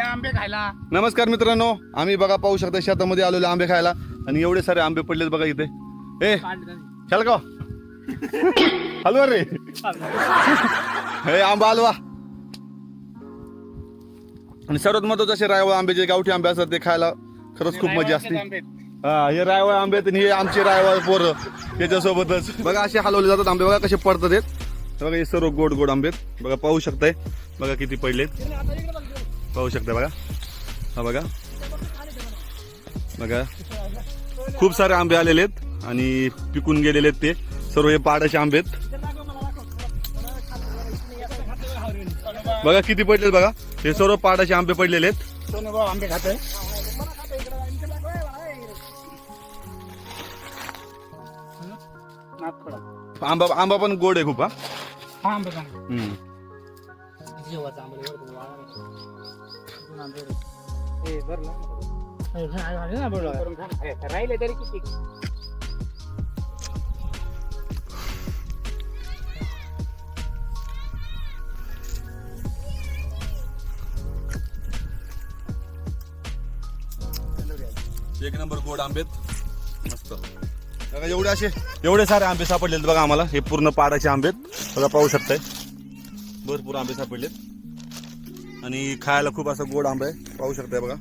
या आंबे खायला. नमस्कार मित्रांनो आम्ही बघा पाहू शकता शेतामध्ये आलेले आंबे खायला. आणि एवढे सारे आंबे पडलेत बघा इथे. ए चल का हलवा रे. हे आंबा हलवा. आणि सर्वात महत्त्वाचे असे रायवळ आंबे जे गावठी आंबे असतात ते खायला खरंच खूप मजा असते. हा हे रायवळ आंबे आहेत आणि हे आमचे रायवळ पोरं त्याच्यासोबतच. बघा असे हलवले जातात आंबे. बघा कसे पडतात. बघा हे सर्व गोड गोड आंबे. बघा पाहू शकताय. बघा किती पडलेत. पाहू शकता बघा. हा बघा. बघा. खूप सारे आंबे आलेले आहेत आणि पिकून गेलेले आहेत ते. सर्व हे पाडाचे आंबे आहेत. बघा किती पडलेत बघा. हे सर्व पाडाचे आंबे पडलेले आहेत. आंबे नागपुडा. आंबा आंबा पण गोड आहे खूप हा. आंबे चांगले. बरं राहिले तरी किती? एक नंबर गोड आंबेत. मस्त. बघा एवढे असे एवढे सारे आंबे सापडलेत बघा आम्हाला. हे पूर्ण पाडाचे आंबेत. बघा पाहू शकताय. भरपूर आंबे सापडलेत. आणि खायला खूप असं गोड आंबा आहे. पाहू शकताय बघा.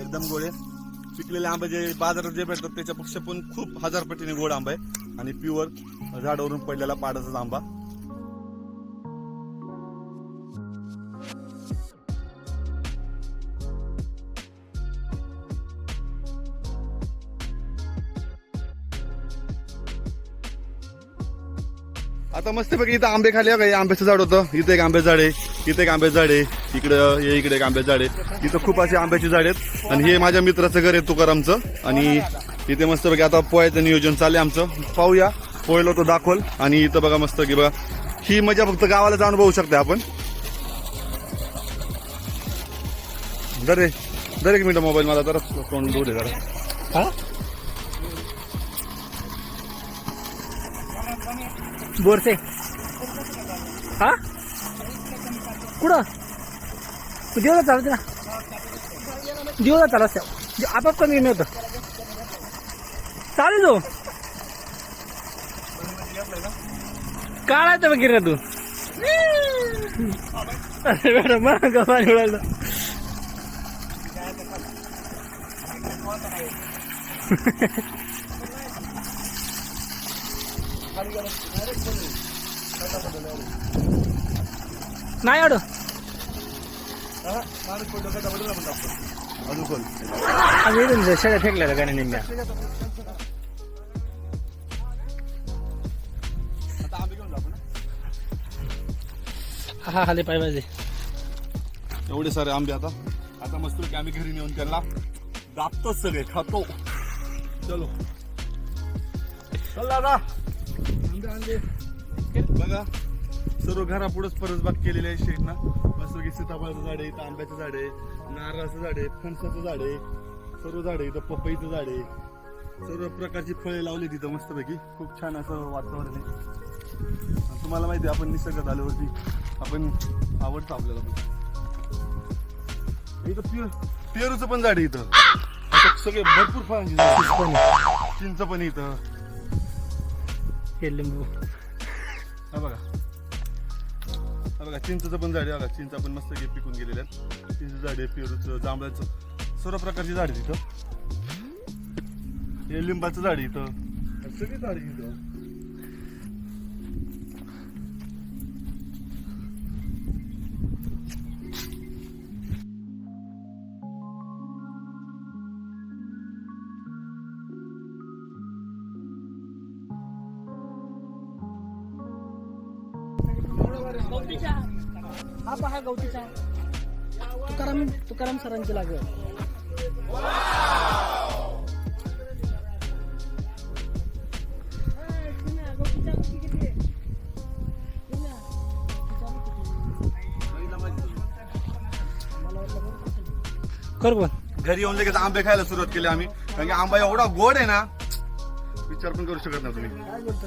एकदम गोड आहे. पिकलेले आंबे जे बाजारात जे भेटतात त्याच्यापेक्षा पण खूप हजार पटीने गोड आंबा आहे. आणि प्युअर झाडावरून पडलेला पाडाचा आंबा. आता मस्तपैकी इथं आंबे खाली बघा आंब्याचं झाड होतं. इथं एक आंबे झाड आहे. इथं एक आंब्याचं झाड आहे. इकडं हे इकडे एक आंब्याचं झाड आहे. इथं खूप असे आंब्याची झाड आहेत. आणि हे माझ्या मित्राचं घर आहे तुकारामचं. आणि इथे मस्तपैकी आता पोहायचं नियोजन चाललंय आमचं. पाहूया. पोहायला तो दाखवल. आणि इथं बघा मस्त की बघा. ही मजा फक्त गावाला जाऊन बघू शकते आपण. दर दर एक मिनिट मोबाईल मला. जरा तोंड दूर आहे जरा. बोरसे हा? कुठं? दिवला चालत ना दिवला चालत आपाप कमी नव्हतं चालेल तो काढायचं बघ रे तू. अरे मॅडम मला गव्हा निवडायला नाही अड अजून खोल. आम्ही शेळ्या फेकल्या गाण्या निम्म्या. आता आंबे घेऊन जाऊ आपण हा खाली पाय पाहिजे एवढे सारे आंबे आता. आता मस्त की आम्ही घरी नेऊन त्यांना दाबतो सगळे खातो. चलो. चल दादा. आंबे आणले बघा सर्व घरापुढेच परसबाग केलेली आहे शेड ना की सीताफळाचं झाड आहे इथं आंब्याचं झाड आहे नारळाचं झाड आहे फणसाचं झाड आहे सर्व झाड आहे इथं पपईचं झाड आहे. सर्व प्रकारची फळे लावली तिथं मस्तपैकी. खूप छान असं वातावरण आहे. तुम्हाला माहिती आहे आपण निसर्गात आल्यावरती आपण आवडतं आपल्याला पण इथं पेरू पेरूचं पण झाड आहे इथं. सगळे भरपूर फळांची चिंच पण इथं. हे लिंबू हा बघा. हा बघा चिंचचं पण झाड आहे बघा. चिंचा पण मस्त गे- पिकून गेलेल्या आहेत. चिंच झाड आहे पेरूचं जांभळाचं. सर्व प्रकारची झाड आहेत इथं. हे लिंबाचं झाड आहे इथं. सगळी झाड आहे इथं. हा पहा गवतीचा तुकाराम तुकाराम सरांची लागेल कर पण घरी येऊन लगेच आंबे खायला सुरुवात केली आम्ही. कारण की आंबा एवढा गोड आहे ना विचार पण करू शकत नाही तुम्ही. काय बोलतो?